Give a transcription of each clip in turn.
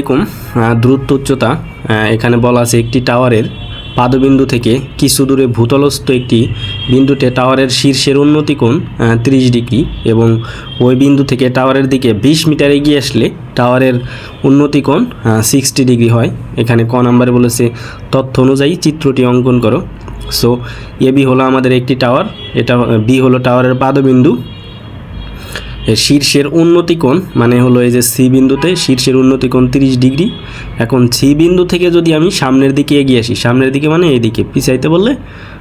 এরকম দূরত্ব উচ্চতা এখানে বলা আছে একটি টাওয়ারের পাদবিন্দু থেকে কিছু দূরে ভূতলস্থ একটি বিন্দুতে টাওয়ারের শীর্ষের উন্নতি কোণ ত্রিশ ডিগ্রি এবং ওই বিন্দু থেকে টাওয়ারের দিকে বিশ মিটার এগিয়ে আসলে টাওয়ারের উন্নতি কোণ সিক্সটি ডিগ্রি হয়। এখানে ক নাম্বারে বলেছে, তথ্য অনুযায়ী চিত্রটি অঙ্কন করো। সো এ বি হলো আমাদের একটি টাওয়ার, এটা বি হলো টাওয়ারের পাদবিন্দু শীর্ষের উন্নতি কোণ মানে হলো এই যে সি বিন্দুতে শীর্ষের উন্নতি কোণ তিরিশ ডিগ্রি। এখন সি বিন্দু থেকে যদি আমি সামনের দিকে এগিয়ে আসি, সামনের দিকে মানে এইদিকে, পিছাইতে বললে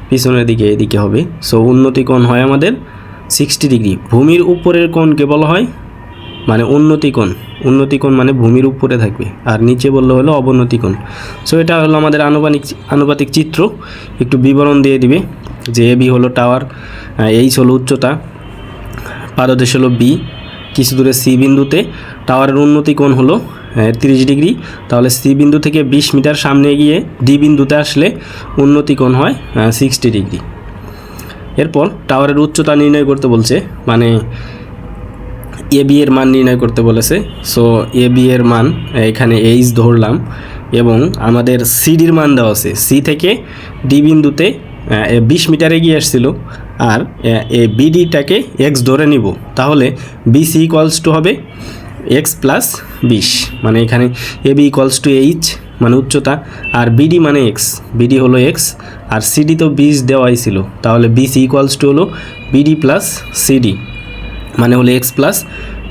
পিছনের দিকে এদিকে হবে। সো উন্নতি কোণ হয় আমাদের সিক্সটি ডিগ্রি। ভূমির উপরের কোণকে বলা হয় মানে উন্নতি কোণ। উন্নতি কোণ মানে ভূমির উপরে থাকবে, আর নিচে বললে হলো অবনতি কোণ। সো এটা হলো আমাদের আনুপাতিক আনুপাতিক চিত্র। একটু বিবরণ দিয়ে দিবে। যে এ বি হলো টাওয়ার এইচ হলো উচ্চতা। পাদদেশ হলো বি কিছু দূরে সি বিন্দুতে। টাওয়ারের উন্নতি কোণ হলো তিরিশ ডিগ্রি। তাহলে সি বিন্দু থেকে বিশ মিটার সামনে গিয়ে ডি বিন্দুতে আসলে উন্নতি কোণ হয় সিক্সটি ডিগ্রি। এরপর টাওয়ারের উচ্চতা নির্ণয় করতে বলছে মানে এ বি এর মান নির্ণয় করতে বলেছে। সো এ বি এর মান এখানে এইচ ধরলাম এবং আমাদের সিডির মান দেওয়া আছে। সি থেকে ডি বিন্দুতে বিশ মিটার এগিয়ে আসছিল। আর, এ বিডিটাকে এক্স ধরে নিব। তাহলে বিসি ইকোয়ালস টু হবে এক্স প্লাস বিশ। মানে এখানে A B equals to H মানে উচ্চতা, আর বিডি মানে এক্স বিডি হলো এক্স আর সিডি তো বিশ দেওয়াই ছিল। তাহলে বিসি ইকোয়ালস টু হলো বিডি প্লাস সিডি মানে হলো এক্স প্লাস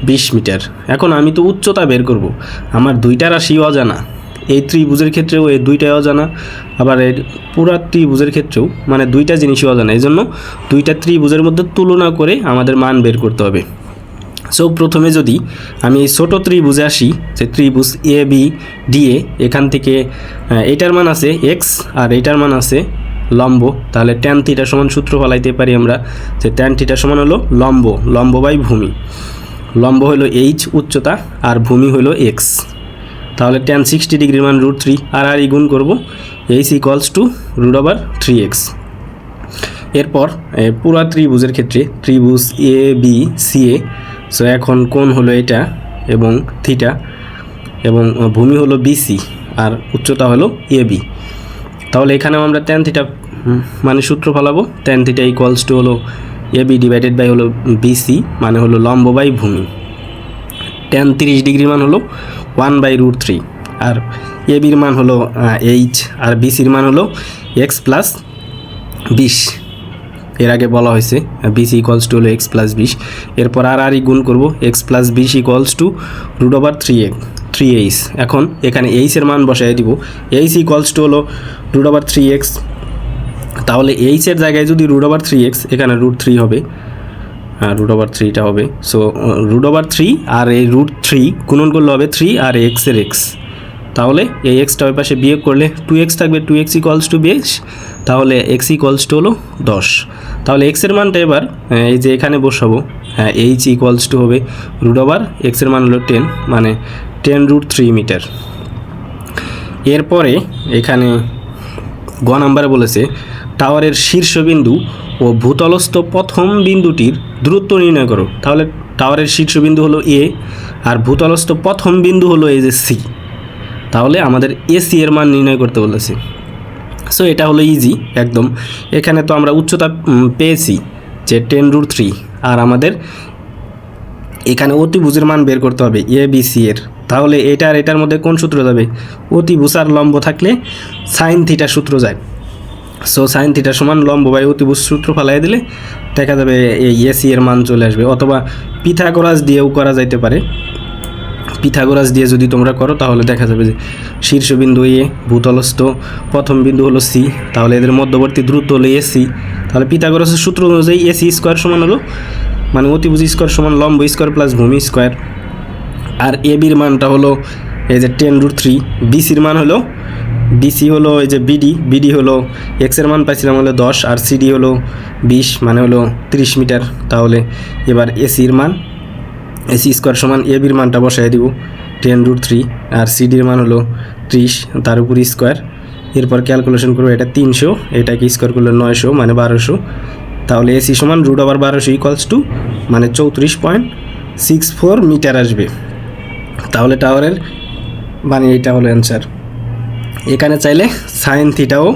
বিশ মিটার। এখন আমি তো উচ্চতা বের করব। আমার দুইটা রাশি অজানা। এই ত্রিভুজের ক্ষেত্রেও এই দুইটাই অজানা, আবার এর পুরা ত্রিভুজের ক্ষেত্রেও মানে দুইটা জিনিসই অজানা। এই জন্য দুইটা ত্রিভুজের মধ্যে তুলনা করে আমাদের মান বের করতে হবে। সো প্রথমে যদি আমি এই ছোটো ত্রিভুজে আসি, যে ত্রিভুজ এ বি ডিএ এখান থেকে এটার মান আছে এক্স আর এটার মান আছে লম্ব, তাহলে ট্যান থিটা সমান সূত্র ফলাইতে পারি আমরা যে ট্যান থিটা সমান হলো লম্ব লম্ব বাই ভূমি। লম্ব হলো এইচ উচ্চতা আর ভূমি হলো এক্স তাহলে ট্যান সিক্সটি ডিগ্রির মান রুট থ্রি আর আর গুণ করব H equals to root over three X এরপর পুরা ত্রিভুজের ক্ষেত্রে ত্রিভুজ A B C A so এখন কোন হলো এটা এবং থিটা এবং ভূমি হলো বিসি আর উচ্চতা হলো এ বি তাহলে এখানেও আমরা ট্যান থিটা মানে সূত্র ফলাবো। ট্যান থিটা ইকুয়ালস টু হলো এ বি ডিভাইডেড বাই হলো বিসি মানে হলো লম্ব বাই ভূমি। ট্যান তিরিশ ডিগ্রি মান হলো ওয়ান বাই রুট থ্রি আর এ বির মান হলো এইচ আর বিসির মান হলো এক্স প্লাস বিশ। এর আগে বলা হয়েছে বিসি ইকোয়ালস টু হলো এক্স প্লাস বিশ। এরপর আর আর গুণ করব এক্স প্লাস বিশ equals to root over three A three H এখন এখানে এইচের মান বসাই দিব। এইচ ইকোয়ালস টু হলো রুট ওভার থ্রি এক্স তাহলে এইচের জায়গায় যদি রুট ওভার থ্রি এক্স এখানে রুট থ্রি হবে। রুট ওভার থ্রিটা হবে। সো রুট ওভার থ্রি আর এই রুট থ্রি গুণন করলে হবে থ্রি আর এক্সের এক্স তাহলে এই এক্সটা ওই পাশে বিয়োগ করলে টু এক্স থাকবে two x equals two b x তাহলে এক্স ইকলস টু হলো দশ। তাহলে এক্সের মানটা এবার এই যে এখানে বসাবো হ্যাঁ এইচ ইকলস টু হবে রুট ওভার এক্সের মান হলো টেন মানে টেন রুট থ্রি মিটার এরপরে এখানে গ নাম্বারে বলেছে টাওয়ারের শীর্ষবিন্দু ও ভূতলস্থ প্রথম বিন্দুটির দূরত্ব নির্ণয় করো। তাহলে টাওয়ারের শীর্ষবিন্দু হলো এ আর ভূতলস্থ প্রথম বিন্দু হলো এই যে সি তাহলে আমাদের এসি এর মান নির্ণয় করতে বলেছে। সো এটা হলো ইজি একদম। এখানে তো আমরা উচ্চতা পেয়েছি যে টেন রুট থ্রি আর আমাদের এখানে অতিভুজের মান বের করতে হবে এ বি সি এর। তাহলে এটা আর এটার মধ্যে কোন সূত্র যাবে? অতিভুজ আর লম্ব থাকলে সাইন থিটা সূত্র যায়। সো সাইন থিটা সমান লম্ব বাই অতিভুজ সূত্র ফেলাই দিলে দেখা যাবে এই এসি এর মান চলে আসবে। অথবা পিথাগোরাস দিয়েও করা যাইতে পারে। পিথাগোরাস দিয়ে যদি তোমরা করো, তাহলে দেখা যাবে যে শীর্ষবিন্দু এ ভূতলস্থ, প্রথম বিন্দু হলো সি তাহলে এদের মধ্যবর্তী দ্রুত হলো এসি তাহলে পিথাগোরাসের সূত্র অনুযায়ী এসি স্কোয়ার সমান হলো মানে অতিভুজ স্কোয়ার সমান লম্ব স্কোয়ার প্লাস ভূমি স্কোয়ার আর এ বির মানটা হলো এই যে টেন রুট থ্রি বিসির মান হলো বিসি হলো এই যে বিডি বিডি হলো এক্সের মান পাইছিলাম হলো দশ আর সিডি হলো বিশ মানে হলো তিরিশ মিটার। তাহলে এবার এসির মান এসি স্কোয়ার সমান এ বির মানটা বসাই দিব টেন রুট থ্রি আর সিডির মান হলো ত্রিশ, তার উপর স্কোয়ার এরপর ক্যালকুলেশন করব এটা তিনশো, এটাকে স্কোয়ার করলে নয়শো মানে বারোশো। তাহলে এসি সমান রুট আবার বারোশো ইকলস টু মানে চৌত্রিশ পয়েন্ট সিক্স ফোর মিটার আসবে। তাহলে টাওয়ারের মানে এটা হলো অ্যান্সার এখানে চাইলে সাইন থিটাও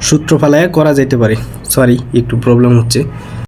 সূত্র ফালায় করা যেতে পারে। সরি একটু প্রবলেম হচ্ছে।